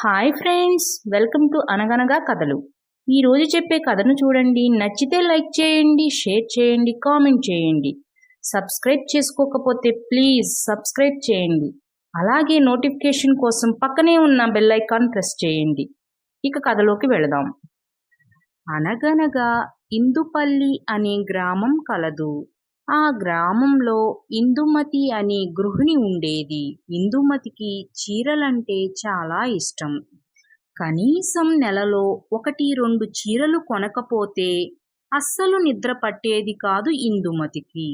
Hi friends welcome to అనగనగా కథలు ఈరోజు చెప్పే కథను చూడండి. నచ్చితే లైక్ చేయండి షేర్ చేయండి కామెంట్ చేయండి. సబ్స్క్రైబ్ చేసుకోకపోతే ప్లీజ్ సబ్స్క్రైబ్ చేయండి. అలాగే నోటిఫికేషన్ కోసం పక్కనే ఉన్న బెల్ ఐకాన్ ప్రెస్ చేయండి. ఇక కథలోకి వెళదాం. అనగనగా ఇందుపల్లి అనే గ్రామం కలదు. ఆ గ్రామంలో ఇందుమతి అనే గృహిణి ఉండేది. ఇందుమతికి చీరలంటే చాలా ఇష్టం. కనీసం నెలలో ఒకటి రెండు చీరలు కొనకపోతే అస్సలు నిద్ర పట్టేది కాదు ఇందుమతికి.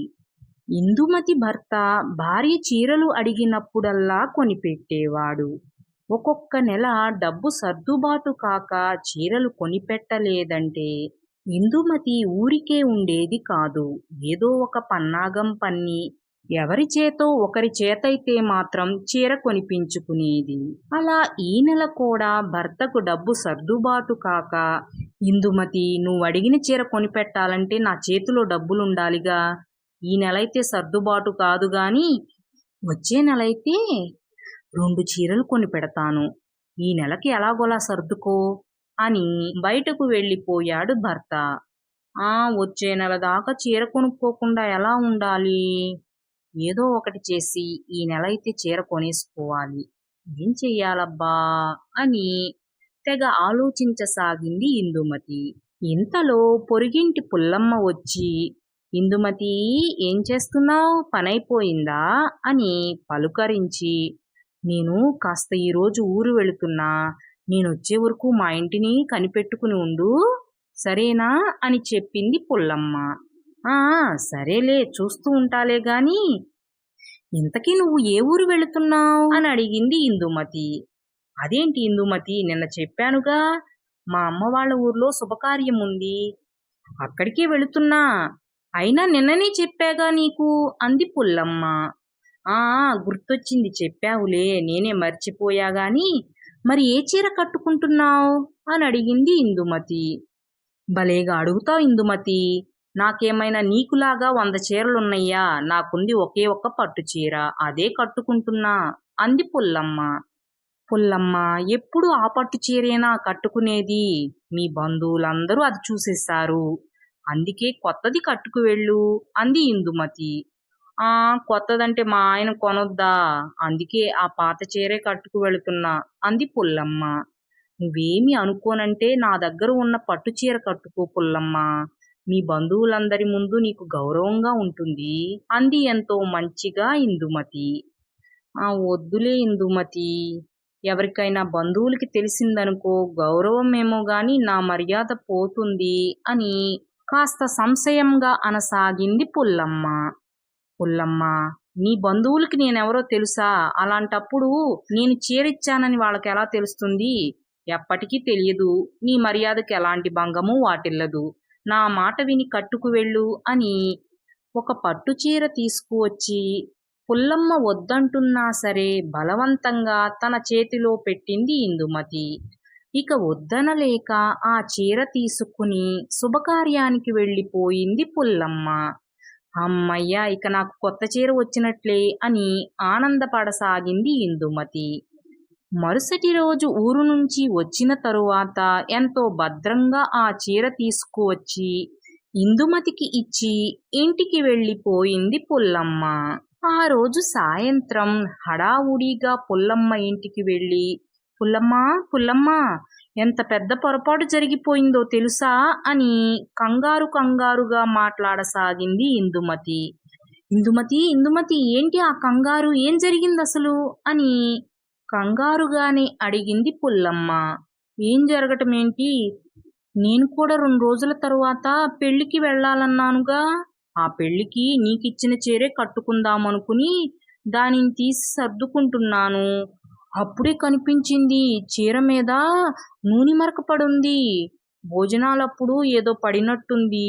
ఇందుమతి భర్త భార్య చీరలు అడిగినప్పుడల్లా కొనిపెట్టేవాడు. ఒక్కొక్క నెల డబ్బు సర్దుబాటు కాక చీరలు కొనిపెట్టలేదంటే ఇందుమతి ఊరికే ఉండేది కాదు. ఏదో ఒక పన్నాగం పన్ని ఎవరి చేతో ఒకరి చేతైతే మాత్రం చీర కొనిపించుకునేది. అలా ఈ నెల కూడా భర్తకు డబ్బు సర్దుబాటు కాక ఇందుమతి నువ్వు అడిగిన చీర కొనిపెట్టాలంటే నా చేతిలో డబ్బులుండాలిగా. ఈ నెలైతే సర్దుబాటు కాదు గాని వచ్చే నెలైతే రెండు చీరలు కొని పెడతాను ఈ నెలకి ఎలాగోలా సర్దుకో. అని బయటకు వెళ్ళిపోయాడు భర్త. ఆ వచ్చే నెల దాకా చీర కొనుక్కోకుండా ఎలా ఉండాలి? ఏదో ఒకటి చేసి ఈ నెల అయితే చీర కొనేసుకోవాలి. ఏం చెయ్యాలబ్బా? అని తెగ ఆలోచించసాగింది ఇందుమతి. ఇంతలో పొరిగింటి పుల్లమ్మ వచ్చి ఇందుమతి ఏం చేస్తున్నావు? పనైపోయిందా? అని పలుకరించి నేను కాస్త ఈరోజు ఊరు వెళుతున్నా. నేను వచ్చే వరకు మా ఇంటిని కనిపెట్టుకుని ఉండు. సరేనా? అని చెప్పింది పుల్లమ్మ. ఆ సరేలే చూస్తూ ఉంటాలే గాని. ఇంతకీ నువ్వు ఏ ఊరు వెళుతున్నావు? అని అడిగింది ఇందుమతి. అదేంటి ఇందుమతి? నిన్న చెప్పానుగా మా అమ్మ వాళ్ళ ఊర్లో శుభకార్యం ఉంది. అక్కడికే వెళుతున్నా. అయినా నిన్ననే చెప్పాగా నీకు? అంది పుల్లమ్మ. ఆ గుర్తొచ్చింది చెప్పావులే నేనే మర్చిపోయా గాని. మరి ఏ చీర కట్టుకుంటున్నావు? అని అడిగింది ఇందుమతి. భలేగా అడుగుతావు ఇందుమతి. నాకేమైనా నీకులాగా వంద చీరలున్నయ్యా. నాకుంది ఒకే ఒక్క పట్టు చీర. అదే కట్టుకుంటున్నా. అంది పుల్లమ్మ. పుల్లమ్మ ఎప్పుడు ఆ పట్టు చీరేనా కట్టుకునేది? మీ బంధువులందరూ అది చూసేశారు. అందుకే కొత్తది కట్టుకు వెళ్ళు అంది ఇందుమతి. ఆ కొత్తదంటే మా ఆయన కొనొద్దా? అందుకే ఆ పాత చీరే కట్టుకు వెళుతున్నా. అంది పుల్లమ్మ. నువ్వేమి అనుకోనంటే నా దగ్గర ఉన్న పట్టు చీర కట్టుకో పుల్లమ్మ. మీ బంధువులందరి ముందు నీకు గౌరవంగా ఉంటుంది. అంది ఎంతో మంచిగా ఇందుమతి. ఆ వద్దులే ఇందుమతి. ఎవరికైనా బంధువులకి తెలిసిందనుకో గౌరవమేమో గాని నా మర్యాద పోతుంది అని కాస్త సంశయంగా అనసాగింది పుల్లమ్మ. పుల్లమ్మ నీ బంధువులకి నేనెవరో తెలుసా? అలాంటప్పుడు నేను చీరిచ్చానని వాళ్ళకి ఎలా తెలుస్తుంది? ఎప్పటికీ తెలియదు. నీ మర్యాదకి ఎలాంటి భంగము వాటిల్లదు. నా మాట విని కట్టుకు వెళ్ళు అని ఒక పట్టు చీర తీసుకువచ్చి పుల్లమ్మ వద్దంటున్నా సరే బలవంతంగా తన చేతిలో పెట్టింది ఇందుమతి. ఇక వద్దనలేక ఆ చీర తీసుకుని శుభకార్యానికి వెళ్ళిపోయింది పుల్లమ్మ. అమ్మయ్య ఇక నాకు కొత్త చీర వచ్చినట్లే అని ఆనందపడసాగింది ఇందుమతి. మరుసటి రోజు ఊరు నుంచి వచ్చిన తరువాత ఎంతో భద్రంగా ఆ చీర తీసుకువచ్చి ఇందుమతికి ఇచ్చి ఇంటికి వెళ్ళిపోయింది పుల్లమ్మ. ఆ రోజు సాయంత్రం హడావుడిగా పుల్లమ్మ ఇంటికి వెళ్ళి పుల్లమ్మ పుల్లమ్మ ఎంత పెద్ద పొరపాటు జరిగిపోయిందో తెలుసా అని కంగారు కంగారుగా మాట్లాడసాగింది ఇందుమతి. ఇందుమతి ఇందుమతి ఏంటి ఆ కంగారు? ఏం జరిగింది అసలు అని కంగారుగానే అడిగింది పుల్లమ్మ. ఏం జరగటం ఏంటి నేను కూడా రెండు రోజుల తరువాత పెళ్ళికి వెళ్ళాలన్నానుగా. ఆ పెళ్ళికి నీకిచ్చిన చీరే కట్టుకుందామనుకుని దానిని తీసి సర్దుకుంటున్నాను. అప్పుడే కనిపించింది చీర మీద నూనె మరక పడుంది భోజనాలప్పుడు ఏదో పడినట్టుంది.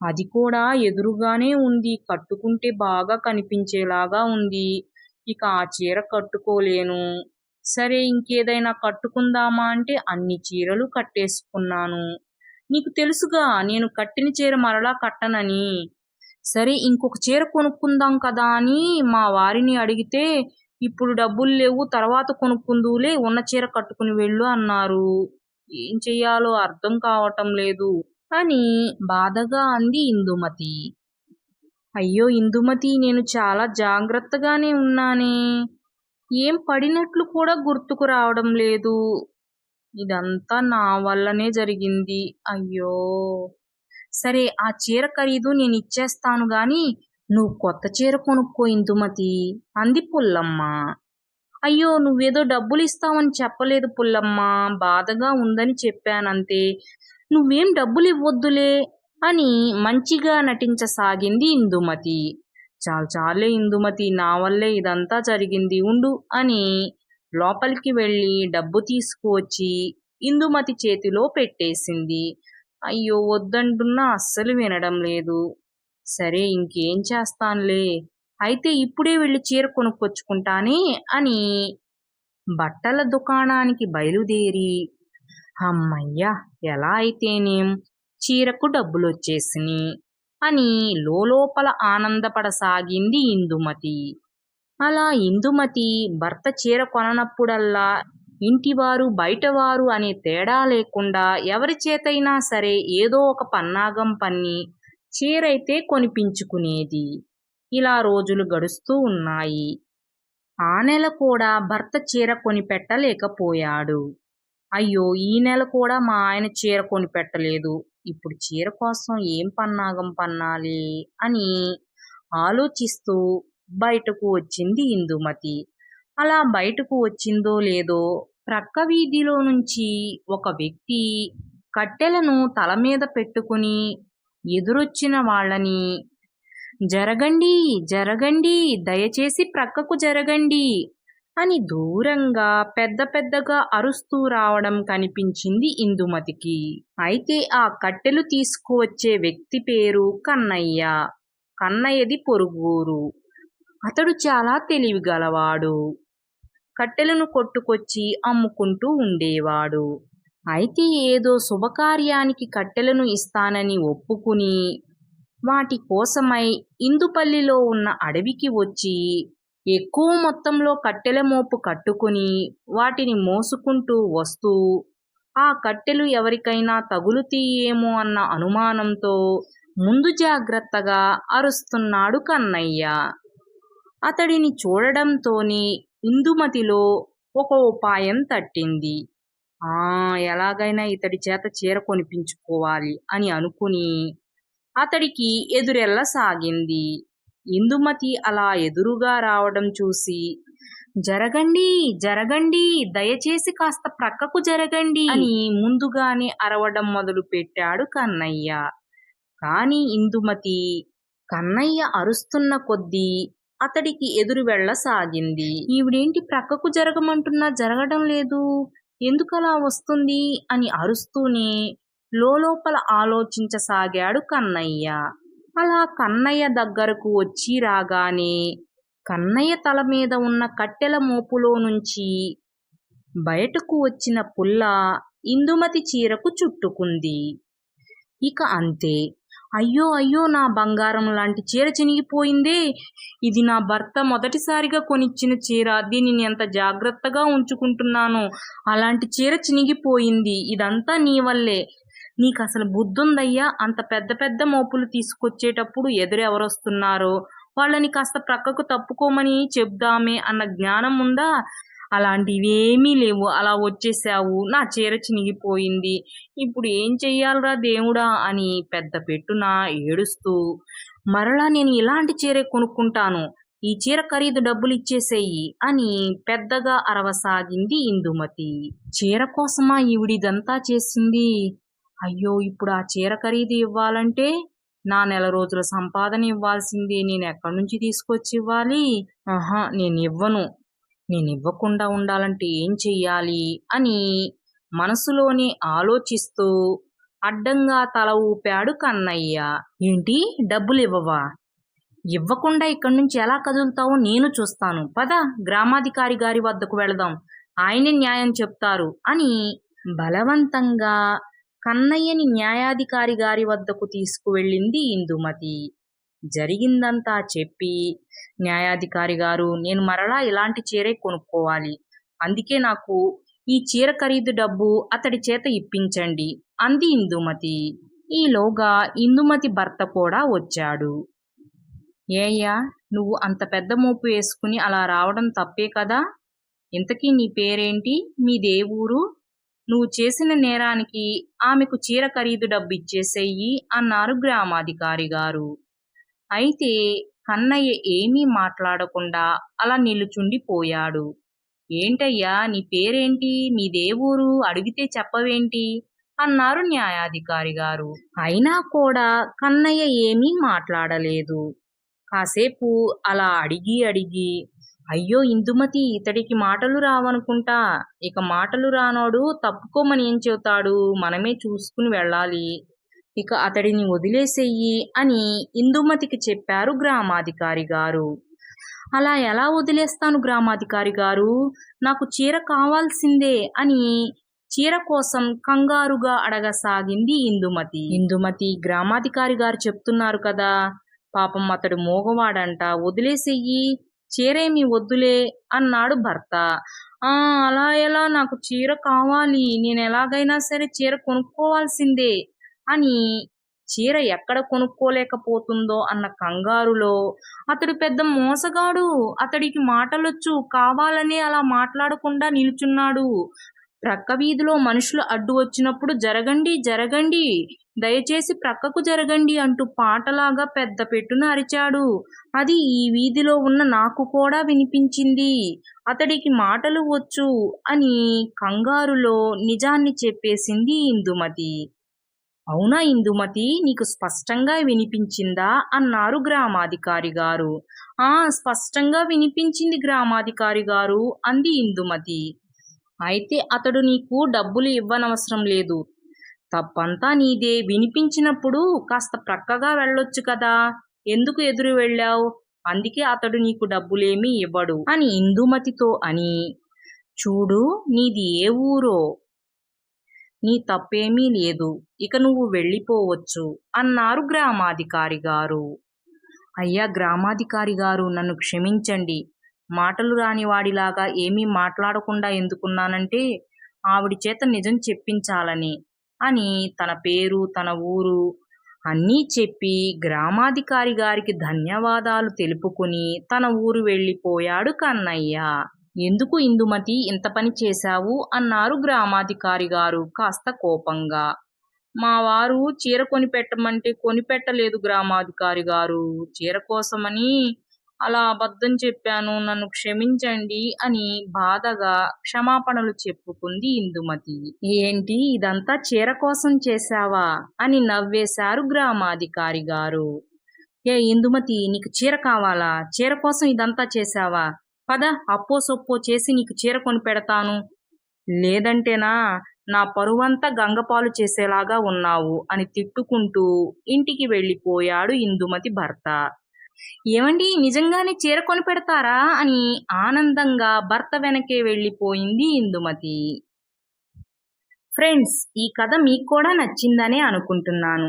అది కూడా ఎదురుగానే ఉంది. కట్టుకుంటే బాగా కనిపించేలాగా ఉంది. ఇక ఆ చీర కట్టుకోలేను. సరే ఇంకేదైనా కట్టుకుందామా అంటే అన్ని చీరలు కట్టేసుకున్నాను. నీకు తెలుసుగా నేను కట్టిన చీర మరలా కట్టనని. సరే ఇంకొక చీర కొనుక్కుందాం కదా అని మా వారిని అడిగితే ఇప్పుడు డబ్బులు లేవు తర్వాత కొనుక్కుందులే ఉన్న చీర కట్టుకుని వెళ్ళు అన్నారు. ఏం చెయ్యాలో అర్థం కావటం లేదు. అని బాధగా అంది ఇందుమతి. అయ్యో ఇందుమతి నేను చాలా జాగ్రత్తగానే ఉన్నానే. ఏం పడినట్లు కూడా గుర్తుకు రావడం లేదు. ఇదంతా నా వల్లనే జరిగింది. అయ్యో. సరే ఆ చీర ఖరీదు నేను ఇచ్చేస్తాను గాని నువ్వు కొత్త చీర కొనుక్కో ఇందుమతి అంది పుల్లమ్మ. అయ్యో నువ్వేదో డబ్బులు ఇస్తావని చెప్పలేదు పుల్లమ్మ బాధగా ఉందని చెప్పానంతే. నువ్వేం డబ్బులు ఇవ్వొద్దులే అని మంచిగా నటించసాగింది ఇందుమతి. చాలు చాలే ఇందుమతి నా వల్లే ఇదంతా జరిగింది ఉండు అని లోపలికి వెళ్ళి డబ్బు తీసుకువచ్చి ఇందుమతి చేతిలో పెట్టేసింది. అయ్యో వద్దంటున్నా అస్సలు వినడం లేదు. సరే ఇంకేం చేస్తానులే. అయితే ఇప్పుడే వెళ్ళి చీర కొనుక్కొచ్చుకుంటానే అని బట్టల దుకాణానికి బయలుదేరి అమ్మయ్యా ఎలా అయితేనేం? చీరకు డబ్బులొచ్చేసిని అని లోపల ఆనందపడసాగింది ఇందుమతి. అలా ఇందుమతి భర్త చీర కొననప్పుడల్లా ఇంటివారు బయటవారు అనే తేడా లేకుండా ఎవరి చేతైనా సరే ఏదో ఒక పన్నాగం పన్ని చీరైతే కొనిపించుకునేది. ఇలా రోజులు గడుస్తూ ఉన్నాయి. ఆ నెల కూడా భర్త చీర కొనిపెట్టలేకపోయాడు. అయ్యో ఈ నెల కూడా మా ఆయన చీర కొనిపెట్టలేదు. ఇప్పుడు చీర కోసం ఏం పన్నాగం పన్నాలి అని ఆలోచిస్తూ బయటకు వచ్చింది ఇందుమతి. అలా బయటకు వచ్చిందో లేదో ప్రక్క వీధిలో నుంచి ఒక వ్యక్తి కట్టెలను తల మీద పెట్టుకుని ఎదురొచ్చిన వాళ్ళని. జరగండి జరగండి దయచేసి ప్రక్కకు జరగండి అని దూరంగా పెద్ద పెద్దగా అరుస్తూ రావడం కనిపించింది ఇందుమతికి. అయితే ఆ కట్టెలు తీసుకువచ్చే వ్యక్తి పేరు కన్నయ్య. కన్నయ్యది పొరుగురు. అతడు చాలా తెలివిగలవాడు. కట్టెలను కొట్టుకొచ్చి అమ్ముకుంటూ ఉండేవాడు. అయితే ఏదో శుభకార్యానికి కట్టెలను ఇస్తానని ఒప్పుకుని వాటి కోసమై ఇందుపల్లిలో ఉన్న అడవికి వచ్చి ఎక్కువ మొత్తంలో కట్టెల మోపు కట్టుకుని వాటిని మోసుకుంటూ వస్తూ ఆ కట్టెలు ఎవరికైనా తగులుతీయేమో అన్న అనుమానంతో ముందు జాగ్రత్తగా అరుస్తున్నాడు కన్నయ్య. అతడిని చూడడంతోనే ఇందుమతిలో ఒక ఉపాయం తట్టింది. ఆ ఎలాగైనా ఇతడి చేత చీర కొనిపించుకోవాలి అని అనుకుని అతడికి ఎదురెళ్ళసాగింది ఇందుమతి అలా ఎదురుగా రావడం చూసి జరగండి జరగండి దయచేసి కాస్త ప్రక్కకు జరగండి అని ముందుగానే అరవడం మొదలు పెట్టాడు కన్నయ్య. కాని ఇందుమతి కన్నయ్య అరుస్తున్న కొద్దీ అతడికి ఎదురు వెళ్ళసాగింది ఈవిడేంటి ప్రక్కకు జరగమంటున్నా జరగడం లేదు. ఎందుకలా వస్తుంది అని అరుస్తూనే లోపల ఆలోచించసాగాడు కన్నయ్య. అలా కన్నయ్య దగ్గరకు వచ్చి రాగానే కన్నయ్య తల మీద ఉన్న కట్టెల మోపులో నుంచి బయటకు వచ్చిన పుల్ల ఇందుమతి చీరకు చుట్టుకుంది. ఇక అంతే. అయ్యో అయ్యో నా బంగారం లాంటి చీర చినిగిపోయిందే. ఇది నా భర్త మొదటిసారిగా కొనిచ్చిన చీర. దీనిని ఎంత జాగ్రత్తగా ఉంచుకుంటున్నానో. అలాంటి చీర చినిగిపోయింది. ఇదంతా నీ వల్లే. నీకు అసలు బుద్ధుందయ్యా? అంత పెద్ద పెద్ద మోపులు తీసుకొచ్చేటప్పుడు ఎదురు ఎవరొస్తున్నారో? వాళ్ళని కాస్త ప్రక్కకు తప్పుకోమని చెప్దామే అన్న జ్ఞానం ఉందా? అలాంటివేమీ లేవు. అలా వచ్చేసావు. నా చీర చినిగిపోయింది. ఇప్పుడు ఏం చెయ్యాలరా దేవుడా అని పెద్ద పెట్టున ఏడుస్తూ మరలా నేను ఇలాంటి చీరే కొనుక్కుంటాను. ఈ చీర ఖరీదు డబ్బులు ఇచ్చేసేయి అని పెద్దగా అరవసాగింది ఇందుమతి. చీర కోసమా ఈవిడిదంతా చేసింది? అయ్యో ఇప్పుడు ఆ చీర ఖరీదు ఇవ్వాలంటే నా నెల రోజుల సంపాదన ఇవ్వాల్సింది. నేను ఎక్కడి నుంచి తీసుకొచ్చి ఇవ్వాలి ఆహా నేను ఇవ్వను నేను ఇవ్వకుండా ఉండాలంటే ఏం చెయ్యాలి అని మనసులోనే ఆలోచిస్తూ అడ్డంగా తల ఊపాడు కన్నయ్య. ఏంటి? డబ్బులు ఇవ్వవా ఇవ్వకుండా ఇక్కడి నుంచి ఎలా కదులుతావో నేను చూస్తాను. పద గ్రామాధికారి గారి వద్దకు వెళదాం. ఆయనే న్యాయం చెప్తారు అని బలవంతంగా కన్నయ్యని న్యాయాధికారి గారి వద్దకు తీసుకువెళ్ళింది ఇందుమతి. జరిగిందంతా చెప్పి న్యాయాధికారి గారు నేను మరలా ఇలాంటి చీరే కొనుక్కోవాలి. అందుకే నాకు ఈ చీర ఖరీదు డబ్బు అతడి చేత ఇప్పించండి అంది ఇందుమతి. ఈలోగా ఇందుమతి భర్త కూడా వచ్చాడు. ఏయ్యా నువ్వు అంత పెద్ద మోపు వేసుకుని అలా రావడం తప్పే కదా? ఇంతకీ నీ పేరేంటి? మీ దేవురు నువ్వు చేసిన నేరానికి ఆమెకు చీర ఖరీదు డబ్బు ఇచ్చేసేయి అన్నారు గ్రామాధికారి గారు. అయితే కన్నయ్య ఏమీ మాట్లాడకుండా అలా నిలుచుండిపోయాడు. ఏంటయ్యా నీ పేరేంటి? మీదేవూరు అడిగితే చెప్పవేంటి? అన్నారు న్యాయాధికారి గారు. అయినా కూడా కన్నయ్య ఏమీ మాట్లాడలేదు. కాసేపు అలా అడిగి అడిగి అయ్యో ఇందుమతి ఇతడికి మాటలు రావనుకుంటా. ఇక మాటలు రానోడు తప్పుకోమని ఏం చెబుతాడు? మనమే చూసుకుని వెళ్ళాలి. ఇక అతడిని వదిలేసేయి అని ఇందుమతికి చెప్పారు గ్రామాధికారి గారు. అలా ఎలా వదిలేస్తాను గ్రామాధికారి గారు? నాకు చీర కావాల్సిందే అని చీర కోసం కంగారుగా అడగసాగింది ఇందుమతి. ఇందుమతి గ్రామాధికారి గారు చెప్తున్నారు కదా పాపం అతడు మోగవాడంట వదిలేసెయ్యి చీరేమి వద్దులే అన్నాడు భర్త. ఆ అలా ఎలా నాకు చీర కావాలి? నేను ఎలాగైనా సరే చీర కొనుక్కోవాల్సిందే అని చీర ఎక్కడ కొనుక్కోలేకపోతుందో అన్న కంగారులో అతడు పెద్ద మోసగాడు. అతడికి మాటలొచ్చు కావాలని అలా మాట్లాడకుండా నిలుచున్నాడు. ప్రక్క వీధిలో మనుషులు అడ్డు వచ్చినప్పుడు జరగండి జరగండి దయచేసి ప్రక్కకు జరగండి అంటూ పాటలాగా పెద్ద పెట్టును అరిచాడు. అది ఈ వీధిలో ఉన్న నాకు కూడా వినిపించింది. అతడికి మాటలు వచ్చు అని కంగారులో నిజాన్ని చెప్పేసింది ఇందుమతి. అవునా ఇందుమతి? నీకు స్పష్టంగా వినిపించిందా? అన్నారు గ్రామాధికారి గారు. ఆ స్పష్టంగా వినిపించింది గ్రామాధికారి గారు అంది ఇందుమతి. అయితే అతడు నీకు డబ్బులు ఇవ్వనవసరం లేదు. తప్పంతా నీదే. వినిపించినప్పుడు కాస్త ప్రక్కగా వెళ్ళొచ్చు కదా. ఎందుకు ఎదురు వెళ్ళావు? అందుకే అతడు నీకు డబ్బులేమీ ఇవ్వడు అని ఇందుమతితో అని. చూడు నీది ఏ ఊరో? నీ తప్పేమీ లేదు. ఇక నువ్వు వెళ్ళిపోవచ్చు అన్నారు గ్రామాధికారి గారు అయ్యా గ్రామాధికారి గారు నన్ను క్షమించండి. మాటలు రానివాడిలాగా ఏమీ మాట్లాడకుండా ఎందుకున్నానంటే ఆవిడ చేత నిజం చెప్పించాలని అని తన పేరు తన ఊరు అన్నీ చెప్పి గ్రామాధికారి గారికి ధన్యవాదాలు తెలుపుకుని తన ఊరు వెళ్ళిపోయాడు కన్నయ్య. ఎందుకు ఇందుమతి ఇంత పని చేశావు? అన్నారు గ్రామాధికారి గారు కాస్త కోపంగా. మా వారు చీర కొనిపెట్టమంటే కొనిపెట్టలేదు గ్రామాధికారి గారు. చీర కోసమని అలా అబద్ధం చెప్పాను నన్ను క్షమించండి అని బాధగా క్షమాపణలు చెప్పుకుంది ఇందుమతి. ఏంటి ఇదంతా చీర కోసం చేశావా? అని నవ్వేశారు గ్రామాధికారి గారు. ఏ ఇందుమతి నీకు చీర కావాలా? చీర కోసం ఇదంతా చేశావా? పద అప్పో సొప్పో చేసి నీకు చీర కొని పెడతాను. లేదంటేనా నా పరువంతా గంగపాలు చేసేలాగా ఉన్నావు అని తిట్టుకుంటూ ఇంటికి వెళ్ళిపోయాడు ఇందుమతి భర్త. ఏమండి నిజంగానే చీర కొని పెడతారా అని ఆనందంగా భర్త వెనకే వెళ్ళిపోయింది ఇందుమతి. ఫ్రెండ్స్ ఈ కథ మీకు కూడా నచ్చిందనే అనుకుంటున్నాను.